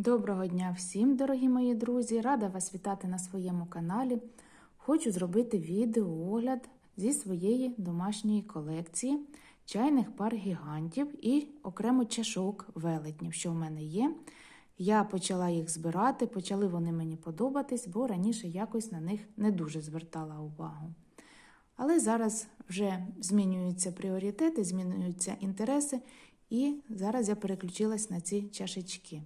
Доброго дня всім, дорогі мої друзі! Рада вас вітати на своєму каналі. Хочу зробити відеоогляд зі своєї домашньої колекції чайних пар гігантів і окремо чашок велетнів, що в мене є. Я почала їх збирати, почали вони мені подобатись, бо раніше якось на них не дуже звертала увагу. Але зараз вже змінюються пріоритети, змінюються інтереси, і зараз я переключилась на ці чашечки.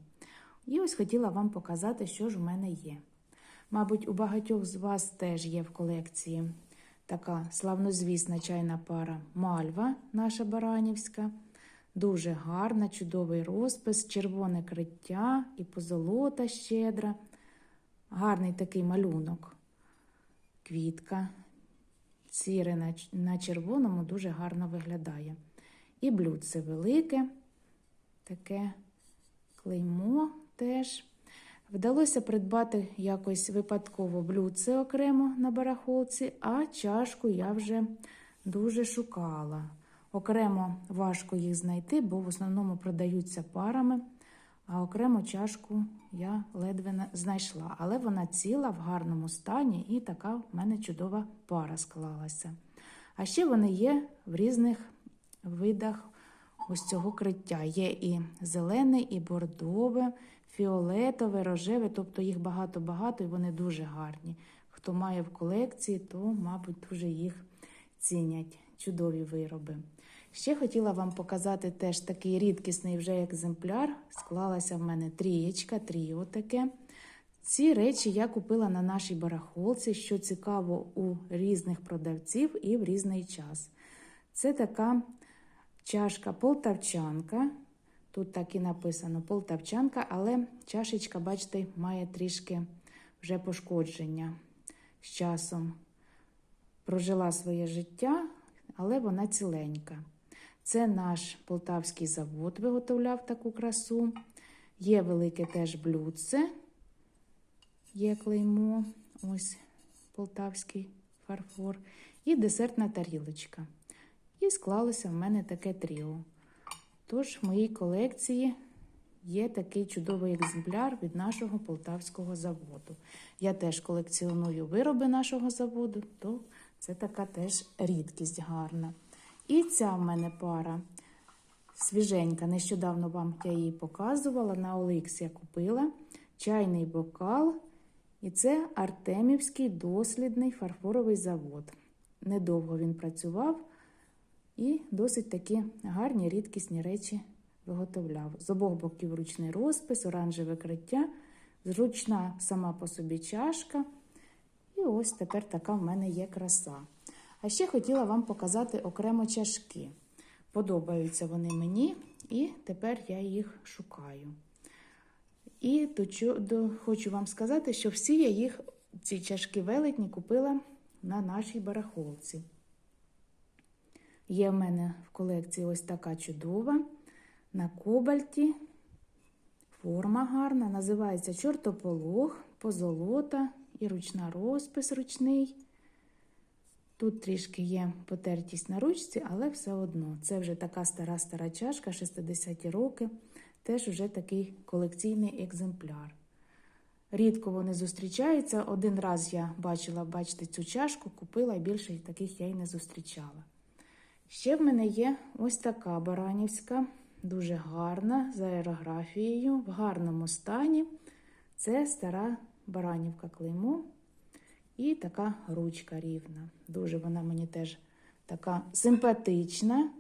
І ось хотіла вам показати, що ж у мене є. Мабуть, у багатьох з вас теж є в колекції така славнозвісна чайна пара Мальва, наша Баранівська. Дуже гарна, чудовий розпис, червоне криття і позолота щедра. Гарний такий малюнок. Квітка. Сіре на, червоному дуже гарно виглядає. І блюдце велике, таке клеймо теж. Вдалося придбати якось випадково блюдце окремо на барахолці, а чашку я вже дуже шукала. Окремо важко їх знайти, бо в основному продаються парами, а окремо чашку я ледве знайшла. Але вона ціла в гарному стані, і така в мене чудова пара склалася. А ще вони є в різних видах ось цього криття. Є і зелене, і бордове, фіолетове, рожеве, тобто їх багато-багато і вони дуже гарні. Хто має в колекції, то, мабуть, дуже їх цінять. Чудові вироби. Ще хотіла вам показати теж такий рідкісний вже екземпляр. Склалася в мене трієчка, тріо таке. Ці речі я купила на нашій барахолці, що цікаво у різних продавців і в різний час. Це така чашка полтавчанка. Тут так і написано полтавчанка, але чашечка, бачите, має трішки вже пошкодження з часом. Прожила своє життя, але вона ціленька. Це наш полтавський завод виготовляв таку красу. Є велике теж блюдце, є клеймо, ось полтавський фарфор, і десертна тарілочка. І склалося в мене таке тріо. Тож в моїй колекції є такий чудовий екземпляр від нашого полтавського заводу. Я теж колекціоную вироби нашого заводу, то це така теж рідкість гарна. І ця в мене пара свіженька. Нещодавно вам я її показувала. На Оликс я купила чайний бокал. І це Артемівський дослідний фарфоровий завод. Недовго він працював і досить такі гарні рідкісні речі виготовляв. З обох боків ручний розпис, оранжеве криття, зручна сама по собі чашка. І ось тепер така в мене є краса. А ще хотіла вам показати окремо чашки. Подобаються вони мені, і тепер я їх шукаю. І хочу вам сказати, що всі я їх, ці чашки велетні, купила на нашій барахолці. Є в мене в колекції ось така чудова на кобальті. Форма гарна, називається чортополох, позолота і ручна розпис ручний. Тут трішки є потертість на ручці, але все одно. Це вже така стара-стара чашка, 60-ті роки, теж вже такий колекційний екземпляр. Рідко вони зустрічаються. Один раз я бачила, бачите, цю чашку, купила, і більше таких я й не зустрічала. Ще в мене є ось така баранівська, дуже гарна, з аерографією, в гарному стані. Це стара баранівка клеймо. І така ручка рівна. Дуже вона мені теж така симпатична.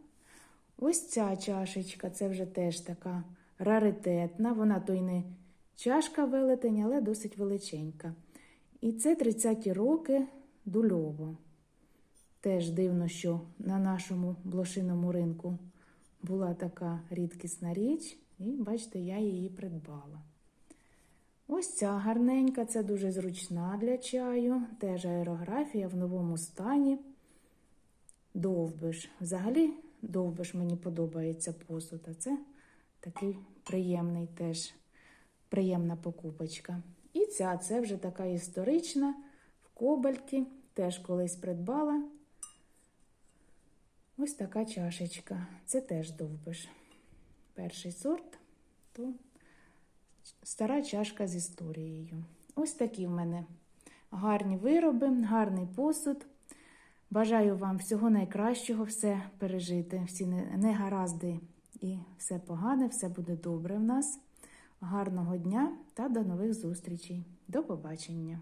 Ось ця чашечка, це вже теж така раритетна. Вона то й не чашка велетень, але досить величенька. І це 30-ті роки дульово. Теж дивно, що на нашому блошиному ринку була така рідкісна річ, і бачите, я її придбала. Ось ця гарненька, це дуже зручна для чаю, теж аерографія в новому стані. Довбиш. Взагалі, довбиш мені подобається посуд, а це такий приємний теж приємна покупочка. І ця це вже така історична в кобальті, теж колись придбала. Ось така чашечка. Це теж довбиш. Перший сорт, то стара чашка з історією. Ось такі в мене гарні вироби, гарний посуд. Бажаю вам всього найкращого, все пережити, всі негаразди і все погане, все буде добре в нас. Гарного дня та до нових зустрічей. До побачення!